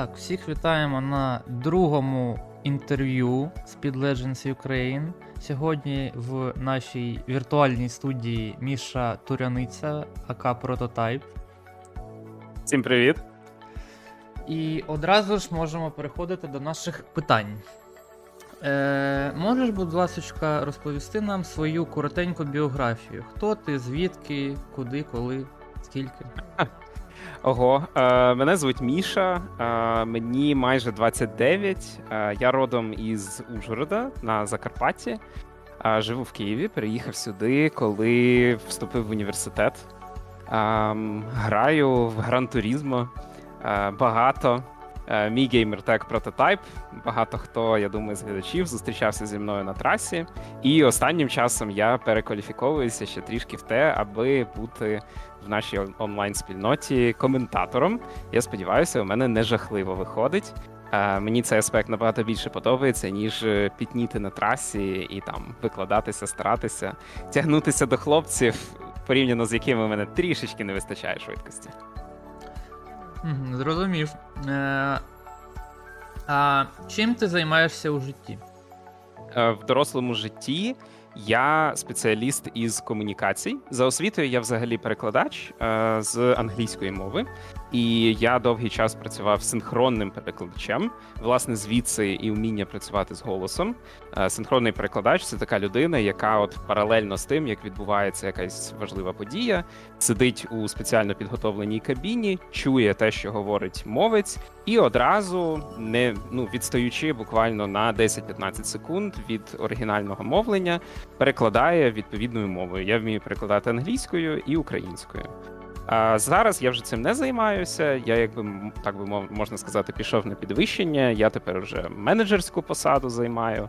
Так, всіх вітаємо на другому інтерв'ю Speed Legends Ukraine. Сьогодні в нашій віртуальній студії Міша Туряниця, АК Прототайп. Всім привіт. І одразу ж можемо переходити до наших питань. Е, можеш, будь ласка, розповісти нам свою коротеньку біографію? Хто ти, звідки, куди, коли, скільки? Ого, е, мене звуть Міша, е, мені майже 29. Е, я родом із Ужгорода на Закарпатті. Е, живу в Києві, переїхав сюди, коли вступив в університет. Е, граю в Гран Турізмо е, багато. Е, Мій геймер тег прототайп. Багато хто, я думаю, з глядачів зустрічався зі мною на трасі. І останнім часом я перекваліфіковуюся ще трішки в те, аби бути в нашій онлайн-спільноті коментатором. Я сподіваюся, у мене не жахливо виходить. Е, мені цей аспект набагато більше подобається, ніж е, пітніти на трасі і там викладатися, старатися, тягнутися до хлопців, порівняно з якими мене трішечки не вистачає швидкості. Мгм, Зрозумів. Е, а чим ти займаєшся у житті? Е, В дорослому житті я спеціаліст із комунікацій. За освітою я взагалі перекладач е, з англійської мови, і я довгий час працював синхронним перекладачем. Власне, звідси і вміння працювати з голосом. Е, Синхронний перекладач це така людина, яка от паралельно з тим, як відбувається якась важлива подія, сидить у спеціально підготовленій кабіні, чує те, що говорить мовець, і одразу, не ну відстаючи буквально на 10-15 секунд від оригінального мовлення, перекладає відповідною мовою. Я вмію перекладати англійською і українською. А зараз я вже цим не займаюся. Я, якби так би можна сказати, пішов на підвищення. Я тепер вже менеджерську посаду займаю,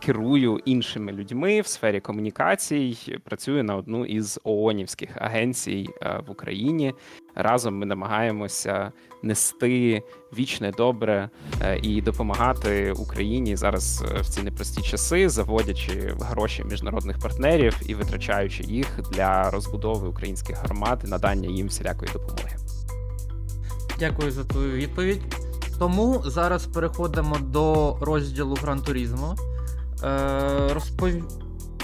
керую іншими людьми в сфері комунікацій. Працюю на одну із ООНівських агенцій в Україні. Разом ми намагаємося нести вічне добре е, і допомагати Україні зараз е, в ці непрості часи, заводячи гроші міжнародних партнерів і витрачаючи їх для розбудови українських громад надання їм всілякої допомоги. Дякую за твою відповідь. Тому зараз переходимо до розділу Гран Турізмо. Е, розпов...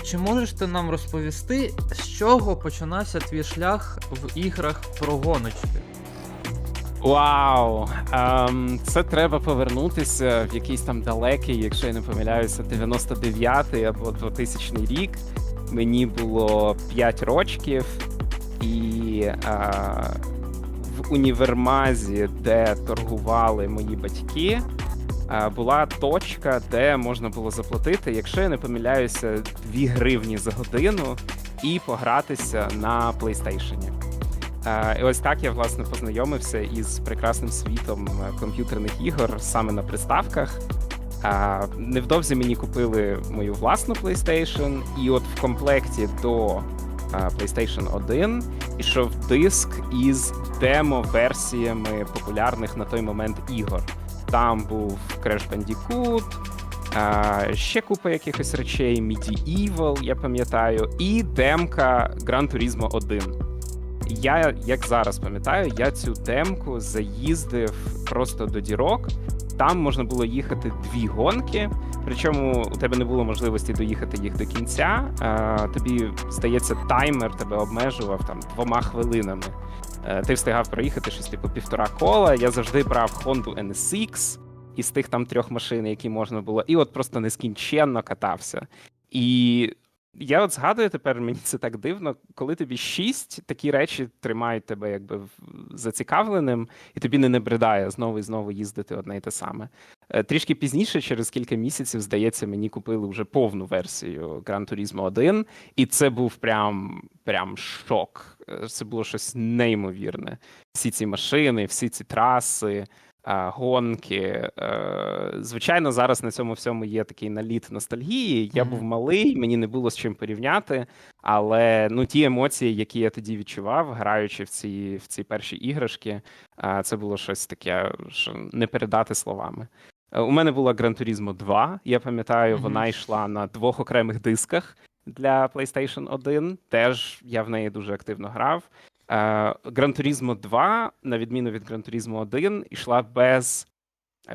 Чи можеш ти нам розповісти, з чого починався твій шлях в іграх про гоночки? Вау! Ем, це треба повернутися в якийсь там далекий, якщо я не помиляюся, 99-й або 2000 рік. Мені було 5 рочків, і е, в універмазі, де торгували мої батьки, е, була точка, де можна було заплатити, якщо я не помиляюся, 2 гривні за годину і погратися на PlayStation. Е, І ось так я власне познайомився із прекрасним світом е, комп'ютерних ігор саме на приставках. Невдовзі мені купили мою власну PlayStation, і от в комплекті до PlayStation 1 ішов диск із демо-версіями популярних на той момент ігор. Там був Crash Bandicoot, е, ще купа якихось речей, Medieval, я пам'ятаю, і демка Gran Turismo 1. Я, як зараз пам'ятаю, я цю демку заїздив просто до дірок. Там можна було їхати дві гонки, причому у тебе не було можливості доїхати їх до кінця. Тобі, здається, таймер тебе обмежував там двома хвилинами. Е, ти встигав проїхати щось типу півтора кола. Я завжди брав Honda NSX із тих там трьох машин, які можна було, і от просто нескінченно катався. І я от згадую тепер, мені це так дивно, коли тобі шість, такі речі тримають тебе якби зацікавленим, і тобі не набридає знову і знову їздити одне і те саме. Е, Трішки пізніше, через кілька місяців, здається, мені купили вже повну версію Gran Turismo 1, і це був прям, прям шок. Е, Це було щось неймовірне. Всі ці машини, всі ці траси. Гонки. Е, Звичайно, зараз на цьому всьому є такий наліт ностальгії. Я був малий, мені не було з чим порівняти. Але ну ті емоції, які я тоді відчував, граючи в ці, в ці перші іграшки, це було щось таке, що не передати словами. Е, У мене була Gran Turismo 2, я пам'ятаю, вона йшла на двох окремих дисках для PlayStation 1. Теж я в неї дуже активно грав. Gran Turismo 2, на відміну від Gran Turismo 1, йшла без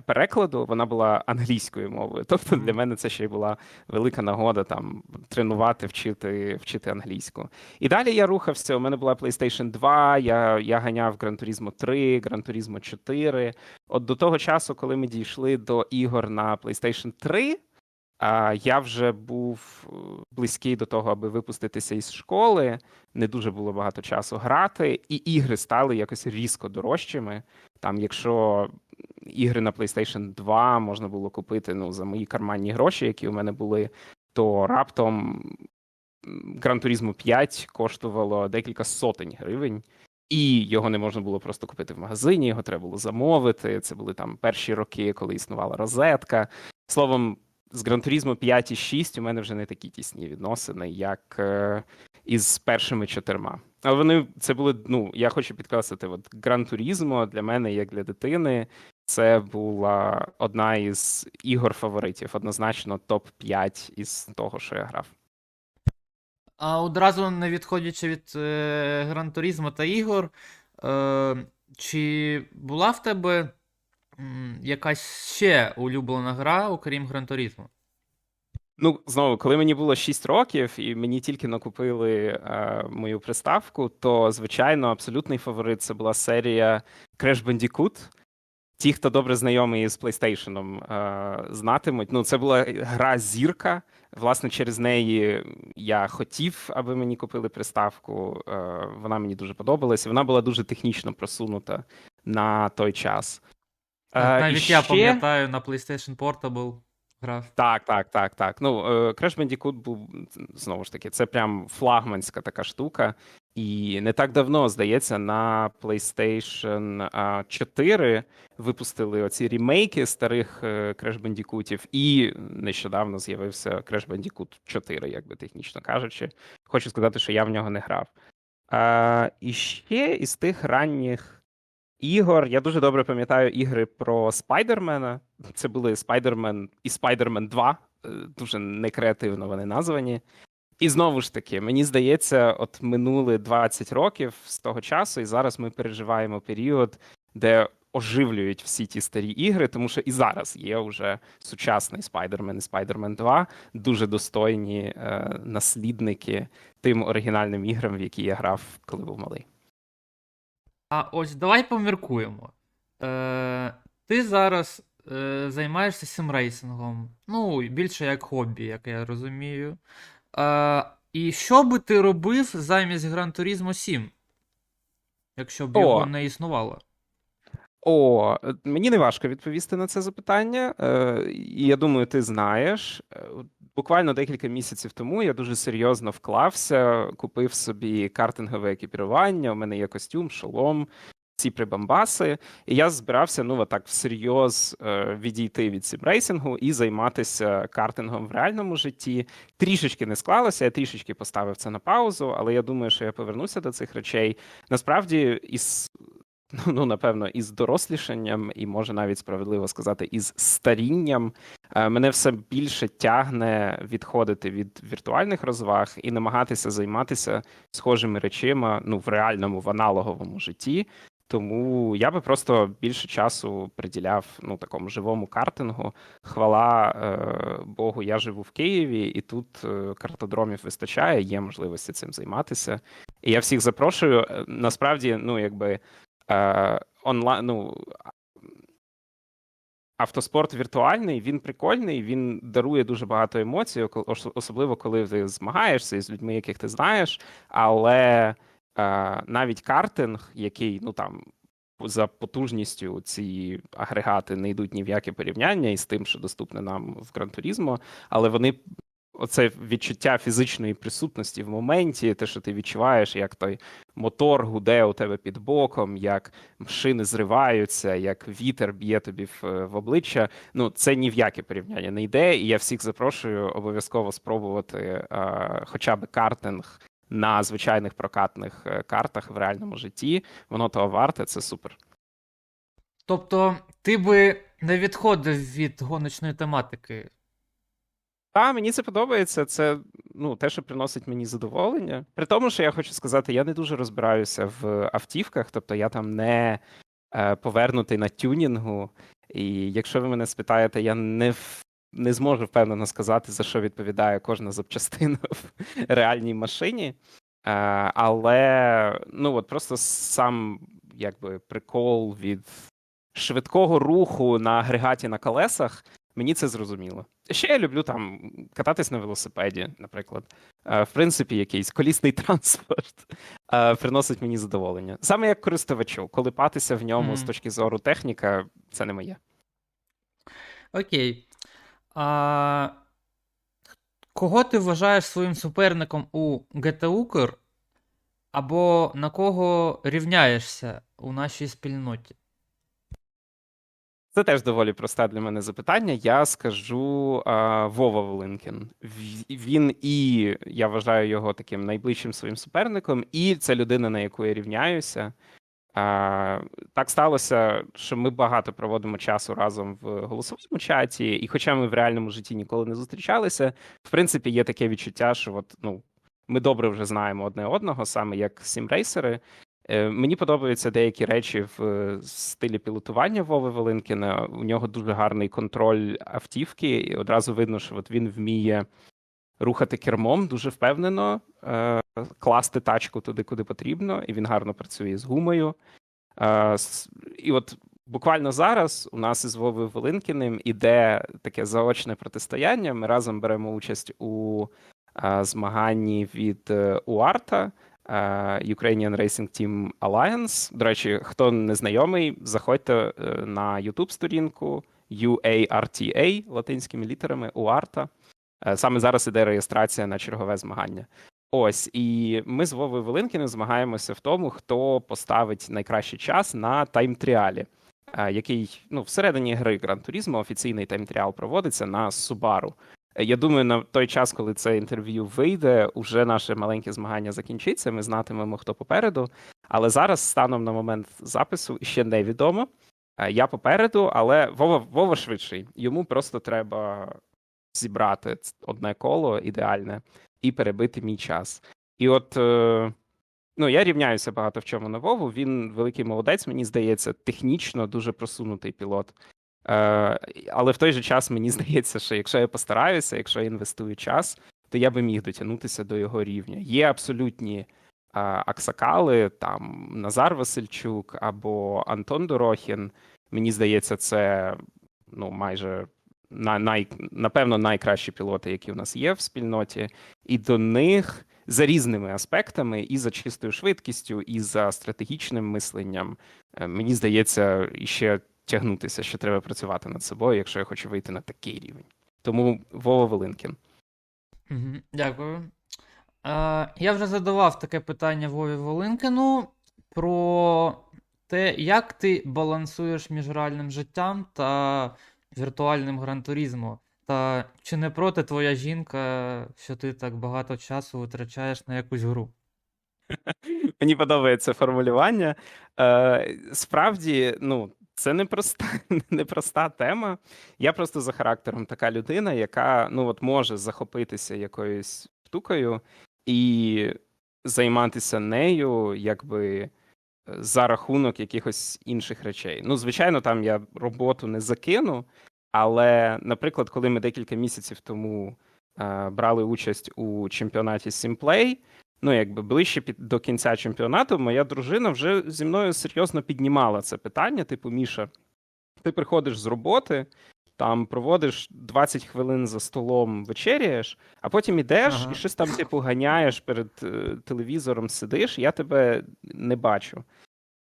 перекладу, вона була англійською мовою. Тобто для мене це ще й була велика нагода там тренувати, вчити, вчити англійську. І далі я рухався. У мене була PlayStation 2, я, я ганяв Gran Turismo 3, Gran Turismo 4. От до того часу, коли ми дійшли до ігор на PlayStation 3, а, я вже був е, близький до того, аби випуститися із школи. Не дуже було багато часу грати, і ігри стали якось різко дорожчими. Там, якщо ігри на PlayStation 2 можна було купити ну, за мої карманні гроші, які у мене були, то раптом Gran Turismo 5 коштувало декілька сотень гривень. І його не можна було просто купити в магазині, його треба було замовити. Це були там перші роки, коли існувала розетка. Словом, з Gran Turismo 5 і 6 у мене вже не такі тісні відносини, як е, із першими чотирма. Але вони це були. Ну я хочу підкреслити, от Gran Turismo для мене, як для дитини, це була одна із ігор фаворитів, однозначно топ 5 із того, що я грав. А одразу не відходячи від е, Гран Турізмо та ігор, е, чи була в тебе якась ще улюблена гра, окрім Грантурізму? Ну, знову, коли мені було 6 років, і мені тільки накупили е, мою приставку, то звичайно абсолютний фаворит це була серія Crash Bandicoot. Ті, хто добре знайомий з PlayStation, е, знатимуть. Ну, це була гра зірка. Власне, через неї я хотів, аби мені купили приставку. Е, вона мені дуже подобалась. Вона була дуже технічно просунута на той час. Е, Навіть я пам'ятаю на PlayStation Portable грав. так, так, так, так. Ну, е, Crash Bandicoot був знову ж таки, це прям флагманська така штука. І не так давно, здається, на PlayStation 4 випустили оці ремейки старих е, Crash Bandicootів, і нещодавно з'явився Crash Bandicoot 4, як би технічно кажучи. Хочу сказати, що я в нього не грав. А, і ще із тих ранніх ігор, я дуже добре пам'ятаю ігри про Спайдермена. Це були Спайдермен і Спайдермен 2. е, Дуже некреативно вони названі. І знову ж таки, мені здається, от минули 20 років з того часу, і зараз ми переживаємо період, де оживлюють всі ті старі ігри, тому що і зараз є вже сучасний Спайдермен і Спайдермен 2, дуже достойні е, наслідники тим оригінальним іграм, в які я грав, коли був малий. А ось давай поміркуємо. Е, ти зараз е, займаєшся симрейсингом. Ну, більше як хобі, як я розумію. Е, і що би ти робив замість Гран Turismo 7? Якщо б О. його не існувало. О, е, мені не важко відповісти на це запитання. Е, і я думаю, ти знаєш. Е, Буквально декілька місяців тому я дуже серйозно вклався, купив собі картингове екіпірування. У мене є костюм, шолом, ці прибамбаси. І я збирався ну отак всерйоз відійти від сімрейсингу і займатися картингом в реальному житті. Трішечки не склалося, я трішечки поставив це на паузу, але я думаю, що я повернуся до цих речей. Насправді, із ну, напевно, із дорослішанням, і може навіть справедливо сказати, із старінням, е, мене все більше тягне відходити від віртуальних розваг і намагатися займатися схожими речима ну, в реальному, в аналоговому житті. Тому я би просто більше часу приділяв ну, такому живому картингу. Хвала е, Богу, я живу в Києві, і тут е, картодромів вистачає, є можливості цим займатися. І я всіх запрошую. Е, Насправді, ну, якби е, онлайн, ну, автоспорт віртуальний, він прикольний, він дарує дуже багато емоцій, особливо коли ти змагаєшся з людьми, яких ти знаєш. Але е, навіть картинг, який ну там за потужністю ці агрегати не йдуть ні в яке порівняння із тим, що доступне нам в Turismo, але вони. Оце відчуття фізичної присутності в моменті, те, що ти відчуваєш, як той мотор гуде у тебе під боком, як машини зриваються, як вітер б'є тобі в, в обличчя. Ну, це ні в яке порівняння не йде. І я всіх запрошую обов'язково спробувати е, хоча б картинг на звичайних прокатних е, картах в реальному житті. Воно того варте, це супер. Тобто, ти би не відходив від гоночної тематики. Та, мені це подобається. Це ну, те, що приносить мені задоволення. При тому, що я хочу сказати, я не дуже розбираюся в автівках, тобто я там не е, повернутий на тюнінгу. І якщо ви мене спитаєте, я не в- не зможу впевнено сказати, за що відповідає кожна запчастина в реальній машині. Е, але ну от просто сам якби прикол від швидкого руху на агрегаті на колесах, мені це зрозуміло. Ще я люблю там кататись на велосипеді, наприклад. Е, в принципі, якийсь колісний транспорт е, приносить мені задоволення. Саме як користувачу, колипатися в ньому з точки зору техніка, це не моє. Окей. А, кого ти вважаєш своїм суперником у GT або на кого рівняєшся у нашій спільноті? Це теж доволі просте для мене запитання. Я скажу а, Вова Волинкін. Він і я вважаю його таким найближчим своїм суперником, і це людина, на яку я рівняюся. А, так сталося, що ми багато проводимо часу разом в голосовому чаті, і хоча ми в реальному житті ніколи не зустрічалися, в принципі, є таке відчуття, що от, ну, ми добре вже знаємо одне одного, саме як сімрейсери. Е, Мені подобаються деякі речі в е, стилі пілотування Вови Волинкіна. У нього дуже гарний контроль автівки, і одразу видно, що от він вміє рухати кермом дуже впевнено, е, класти тачку туди, куди потрібно, і він гарно працює з гумою. І от буквально зараз у нас із Вовою Волинкіним іде таке заочне протистояння. Ми разом беремо участь у змаганні від УАРТа. Е, Ukrainian Racing Team Alliance. До речі, хто не знайомий, заходьте е, на YouTube сторінку UARTA латинськими літерами UARTA. Е, Саме зараз іде реєстрація на чергове змагання. Ось, і ми з Вовою Волинкіним змагаємося в тому, хто поставить найкращий час на тайм-тріалі, який ну, всередині гри Gran Turismo офіційний тайм-тріал проводиться на Subaru. Я думаю, на той час, коли це інтерв'ю вийде, уже наше маленьке змагання закінчиться. Ми знатимемо, хто попереду. Але зараз, станом на момент запису, ще невідомо. Е, Я попереду, але Вова, Вова швидший. Йому просто треба зібрати одне коло ідеальне і перебити мій час. І от е, ну, я рівняюся багато в чому на Вову. Він великий молодець, мені здається, технічно дуже просунутий пілот. Е, але в той же час мені здається, що якщо я постараюся, якщо я інвестую час, то я би міг дотягнутися до його рівня. Є абсолютні е, аксакали, там Назар Васильчук або Антон Дорохін. Мені здається, це ну, майже на, най, напевно найкращі пілоти, які у нас є в спільноті, і до них за різними аспектами, і за чистою швидкістю, і за стратегічним мисленням. е, Мені здається, іще тягнутися, що треба працювати над собою, якщо я хочу вийти на такий рівень. Тому Вова Волинкін. Дякую. Е, я вже задавав таке питання Вові Волинкину про те, як ти балансуєш між реальним життям та віртуальним гран-турізмо. Та чи не проти твоя жінка, що ти так багато часу витрачаєш на якусь гру? Мені подобається формулювання. Е, справді, ну, це непроста, непроста тема. Я просто за характером така людина, яка ну, от може захопитися якоюсь штукою і займатися нею, якби е, за рахунок якихось інших речей. Ну, звичайно, там я роботу не закину, але, наприклад, коли ми декілька місяців тому е, брали участь у чемпіонаті Simplay, ну, якби ближче під, до кінця чемпіонату, моя дружина вже зі мною серйозно піднімала це питання. Типу, Міша, ти приходиш з роботи, там проводиш 20 хвилин за столом, вечеряєш, а потім ідеш Ага. і щось там, типу, ганяєш перед е, телевізором, сидиш, я тебе не бачу.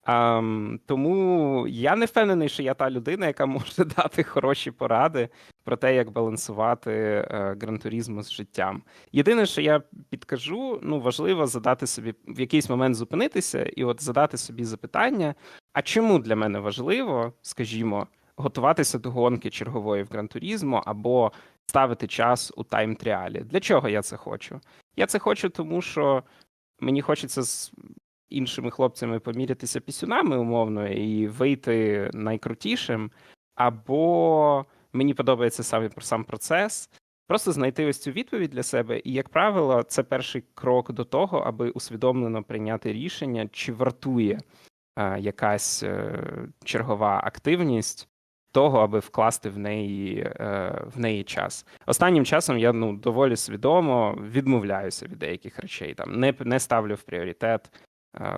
Ам, тому я не впевнений, що я та людина, яка може дати хороші поради про те, як балансувати е, грантуризм з життям. Єдине, що я підкажу, ну важливо задати собі в якийсь момент зупинитися і от задати собі запитання: а чому для мене важливо, скажімо, готуватися до гонки чергової в грантурізму або ставити час у тайм-тріалі? Для чого я це хочу? Я це хочу, тому що мені хочеться іншими хлопцями помірятися пісюнами умовно і вийти найкрутішим, або мені подобається саме сам процес Просто знайти ось цю відповідь для себе, і, як правило, це перший крок до того, аби усвідомлено прийняти рішення, чи вартує е, якась е, чергова активність того, аби вкласти в неї, е, в неї час. Останнім часом я ну, доволі свідомо відмовляюся від деяких речей. Там не, не ставлю в пріоритет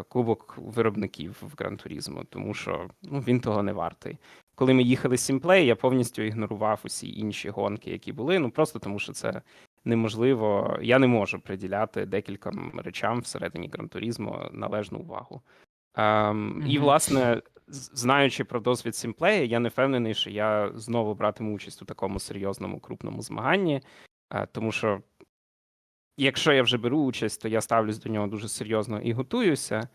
кубок виробників в Гран Турізмо, тому що ну, він того не вартий. Коли ми їхали з Сімплей, я повністю ігнорував усі інші гонки, які були. Ну просто тому, що це неможливо. Я не можу приділяти декільком речам всередині Гран Турізмо належну увагу. Ем, І, власне, знаючи про досвід Сімплея, я не впевнений, що я знову братиму участь у такому серйозному крупному змаганні, е, тому що якщо я вже беру участь, то я ставлюсь до нього дуже серйозно і готуюся.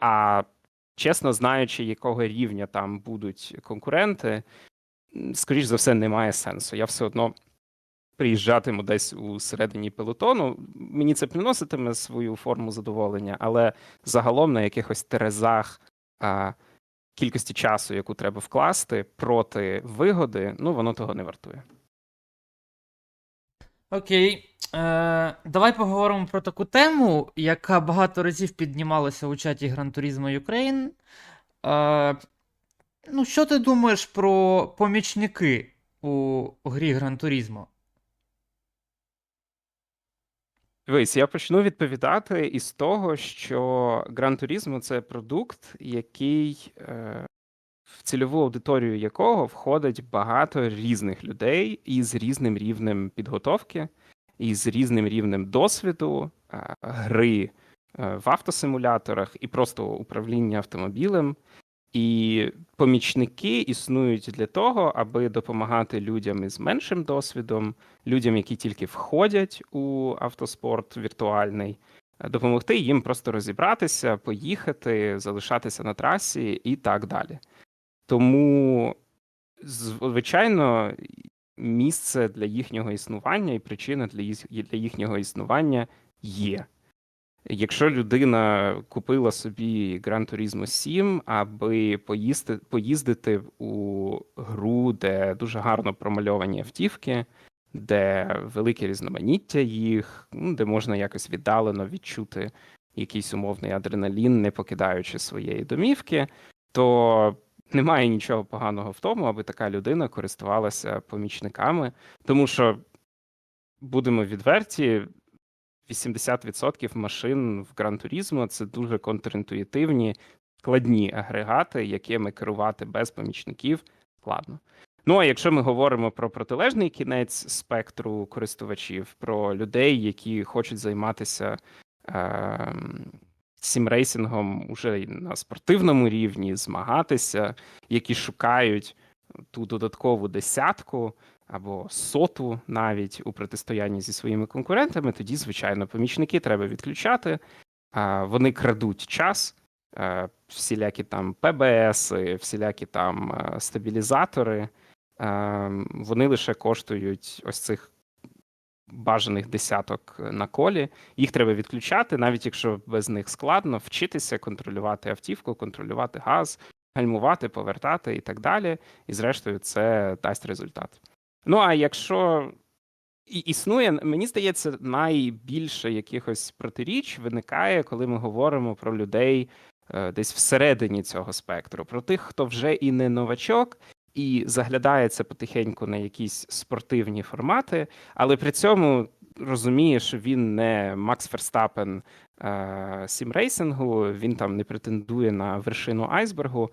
А чесно знаючи, якого рівня там будуть конкуренти, скоріш за все, немає сенсу. Я все одно приїжджатиму десь у середині пелотону. Мені це приноситиме свою форму задоволення, але загалом на якихось терезах а, кількості часу, яку треба вкласти проти вигоди, ну воно того не вартує. Окей. Е, давай поговоримо про таку тему, яка багато разів піднімалася у чаті Gran Turismo Ukraine. Е, ну, що ти думаєш про помічники у грі Gran Turismo? Дивись, я почну відповідати із того, що Gran Turismo – це продукт, який е, в цільову аудиторію якого входить багато різних людей із різним рівнем підготовки, і з різним рівнем досвіду, е, гри е, в автосимуляторах і просто управління автомобілем. І помічники існують для того, аби допомагати людям із меншим досвідом, людям, які тільки входять у автоспорт віртуальний, допомогти їм просто розібратися, поїхати, залишатися на трасі і так далі. Тому, звичайно, місце для їхнього існування і причина для їхнього існування є. Якщо людина купила собі Gran Turismo 7, аби поїсти, поїздити у гру, де дуже гарно промальовані автівки, де велике різноманіття їх, ну, де можна якось віддалено відчути якийсь умовний адреналін, не покидаючи своєї домівки, то немає нічого поганого в тому, аби така людина користувалася помічниками, тому що будемо відверті. 80% машин в Turismo – це дуже контрінтуїтивні, складні агрегати, якими керувати без помічників складно. Ну а якщо ми говоримо про протилежний кінець спектру користувачів, про людей, які хочуть займатися е, сімрейсингом уже на спортивному рівні, змагатися, які шукають ту додаткову десятку або соту навіть у протистоянні зі своїми конкурентами, тоді, звичайно, помічники треба відключати. Вони крадуть час, всілякі там ПБС, всілякі там стабілізатори. е, Вони лише коштують ось цих бажаних десяток на колі. Їх треба відключати, навіть якщо без них складно, вчитися контролювати автівку, контролювати газ, гальмувати, повертати і так далі. І зрештою, це дасть результат. Ну а якщо і- існує, мені здається, найбільше якихось протиріч виникає, коли ми говоримо про людей е, десь всередині цього спектру, про тих, хто вже і не новачок, і заглядається потихеньку на якісь спортивні формати, але при цьому розуміє, що він не Макс Ферстапен е, сімрейсингу, він там не претендує на вершину айсбергу.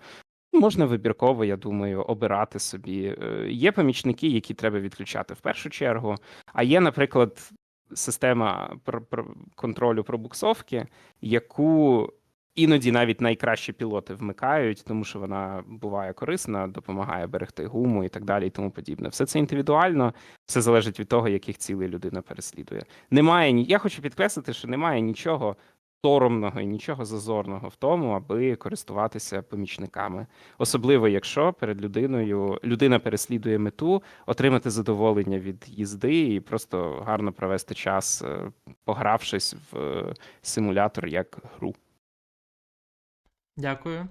Можна вибірково, я думаю, обирати собі. Е, Є помічники, які треба відключати в першу чергу. А є, наприклад, система контролю пробуксовки, яку іноді навіть найкращі пілоти вмикають, тому що вона буває корисна, допомагає берегти гуму і так далі, і тому подібне. Все це індивідуально, все залежить від того, яких цілей людина переслідує. Немає ні. Я хочу підкреслити, що немає нічого соромного і нічого зазорного в тому, аби користуватися помічниками. Особливо, якщо перед людиною людина переслідує мету, отримати задоволення від їзди і просто гарно провести час, е, погравшись в е, симулятор як гру. Дякую.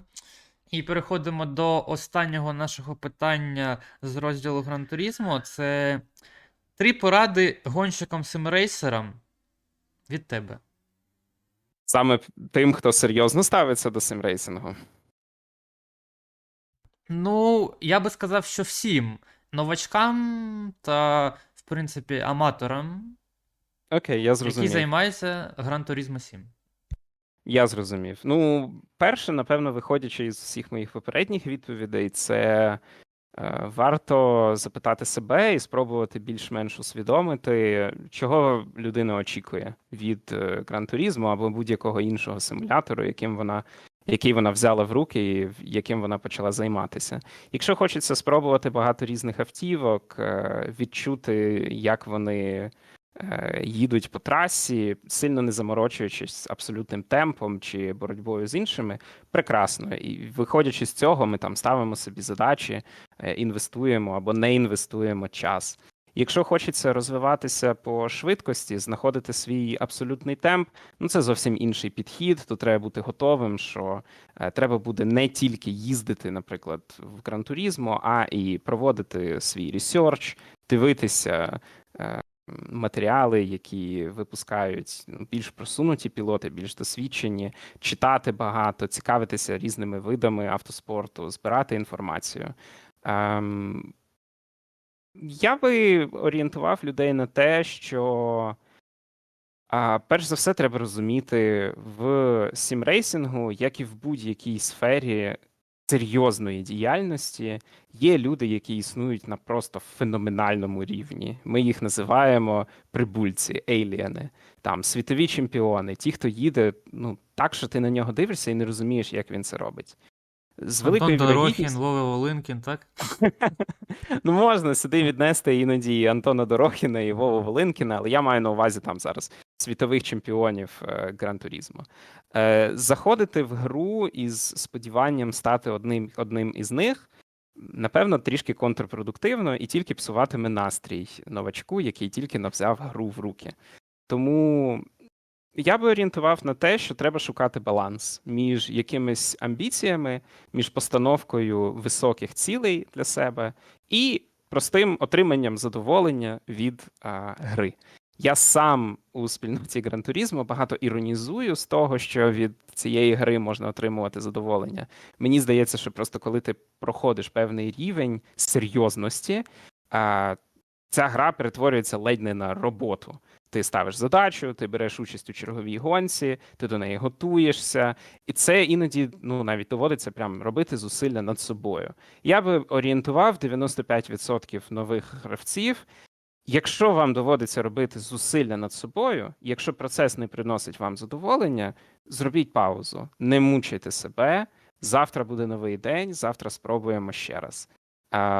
І переходимо до останнього нашого питання з розділу Turismo. Це Три поради гонщикам симрейсерам від тебе. Саме тим, хто серйозно ставиться до симрейсингу. Ну, я би сказав, що всім новачкам та, в принципі, аматорам, Окей, я які займаються Gran 7. Я зрозумів. Ну, перше, напевно, виходячи із всіх моїх попередніх відповідей, це е, варто запитати себе і спробувати більш-менш усвідомити, чого людина очікує від е, Gran або будь-якого іншого симулятору, яким вона. Який вона взяла в руки і яким вона почала займатися. Якщо хочеться спробувати багато різних автівок, е, відчути, як вони е, їдуть по трасі, сильно не заморочуючись абсолютним темпом чи боротьбою з іншими, прекрасно. І виходячи з цього, ми там ставимо собі задачі, е, інвестуємо або не інвестуємо час. Якщо хочеться розвиватися по швидкості, знаходити свій абсолютний темп, ну це зовсім інший підхід. Тут треба бути готовим, що е, треба буде не тільки їздити, наприклад, в Гран-турізмо, а і проводити свій ресерч, дивитися е, матеріали, які випускають ну, більш просунуті пілоти, більш досвідчені, читати багато, цікавитися різними видами автоспорту, збирати інформацію. Ем, я би орієнтував людей на те, що а, перш за все треба розуміти в сімрейсингу, як і в будь-якій сфері серйозної діяльності, є люди, які існують на просто феноменальному рівні. Ми їх називаємо прибульці, ейліани, там світові чемпіони, ті, хто їде, ну так, що ти на нього дивишся і не розумієш, як він це робить. З великою Антон Дорохін, вірогідністю- Волинкін, так? Ну, можна сюди віднести іноді і Антона Дорохіна і Вову Волинкіна, але я маю на увазі там зараз світових чемпіонів е, Гран-турізму. Е, заходити в гру із сподіванням стати одним, одним із них, напевно, трішки контрпродуктивно і тільки псуватиме настрій новачку, який тільки навзяв гру в руки. Тому я би орієнтував на те, що треба шукати баланс між якимись амбіціями, між постановкою високих цілей для себе і простим отриманням задоволення від а, гри. Я сам у спільноті Turismo багато іронізую з того, що від цієї гри можна отримувати задоволення. Мені здається, що просто коли ти проходиш певний рівень серйозності, а, ця гра перетворюється ледь не на роботу. Ти ставиш задачу, ти береш участь у черговій гонці, ти до неї готуєшся, і це іноді ну навіть доводиться прям робити зусилля над собою. Я би орієнтував 95% нових гравців. Якщо вам доводиться робити зусилля над собою, якщо процес не приносить вам задоволення, зробіть паузу, не мучайте себе. Завтра буде новий день, завтра спробуємо ще раз.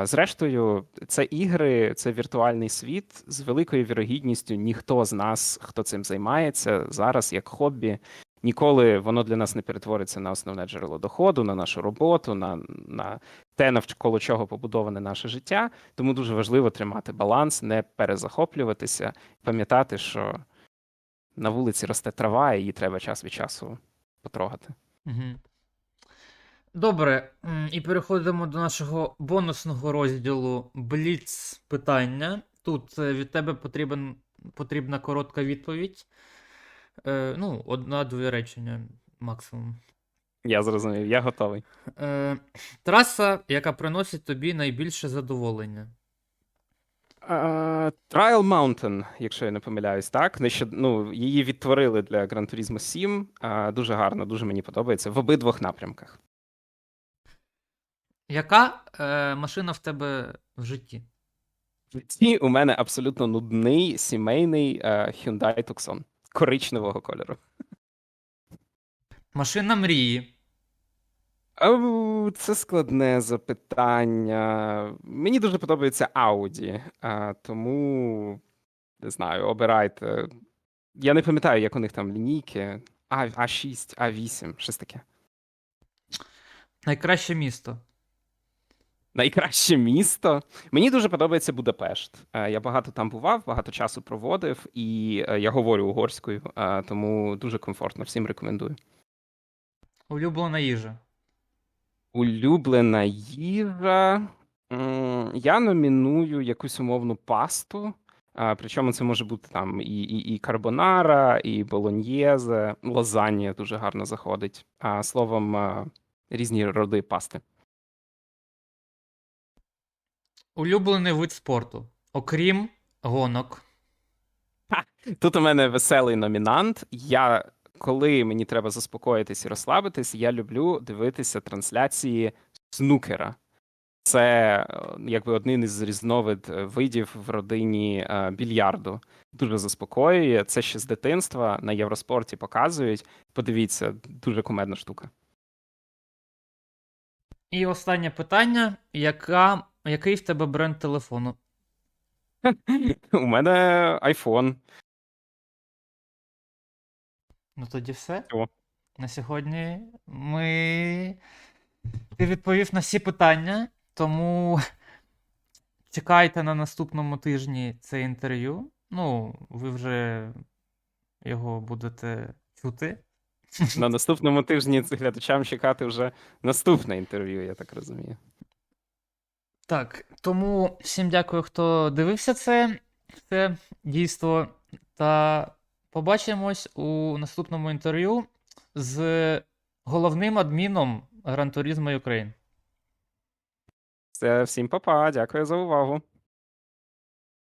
Зрештою, це ігри, це віртуальний світ. З великою вірогідністю ніхто з нас, хто цим займається зараз як хобі, ніколи воно для нас не перетвориться на основне джерело доходу, на нашу роботу, на, на те, навколо чого побудоване наше життя. Тому дуже важливо тримати баланс, не перезахоплюватися, пам'ятати, що на вулиці росте трава, і її треба час від часу потрогати. Угу. Добре, і переходимо до нашого бонусного розділу Бліц питання. Тут е, від тебе потрібен, потрібна коротка відповідь. Е, ну, одна-дві речення максимум. Я зрозумів, я готовий. Е, траса, яка приносить тобі найбільше задоволення. Uh, Trial Mountain, якщо я не помиляюсь, так. Нещод... Ну, її відтворили для Gran Turismo 7. Uh, дуже гарно, дуже мені подобається в обидвох напрямках. Яка е, машина в тебе в житті? І у мене абсолютно нудний сімейний е, Hyundai Tucson коричневого кольору. Машина мрії. Ау, це складне запитання. Мені дуже подобається Audi, а, тому не знаю, обирайте. Я не пам'ятаю, як у них там лінійки. А, А6, А8, щось таке. Найкраще місто. Найкраще місто. Мені дуже подобається Будапешт. Е, Я багато там бував, багато часу проводив, і е, я говорю угорською, е, тому дуже комфортно. Всім рекомендую. Улюблена їжа. Улюблена їжа. Я номіную якусь умовну пасту. Причому це може бути там і, і, і карбонара, і болоньєзе, лазанья дуже гарно заходить. А словом, різні роди пасти. Улюблений вид спорту, окрім гонок. Тут у мене веселий номінант. Я, коли мені треба заспокоїтись і розслабитись, я люблю дивитися трансляції снукера. Це е, якби один із різновид е, видів в родині е, більярду. Дуже заспокоює. Це ще з дитинства на Євроспорті показують. Подивіться, дуже кумедна штука. І останнє питання: яка, який в тебе бренд телефону? У мене iPhone. Ну тоді все. О. На сьогодні ми. Ти відповів на всі питання, тому чекайте на наступному тижні це інтерв'ю. Ну, ви вже його будете чути. На наступному тижні глядачам чекати вже наступне інтерв'ю, я так розумію. Так, тому всім дякую, хто дивився це, це дійство. Та побачимось у наступному інтерв'ю з головним адміном Гран Україн. Це всім па-па, дякую за увагу.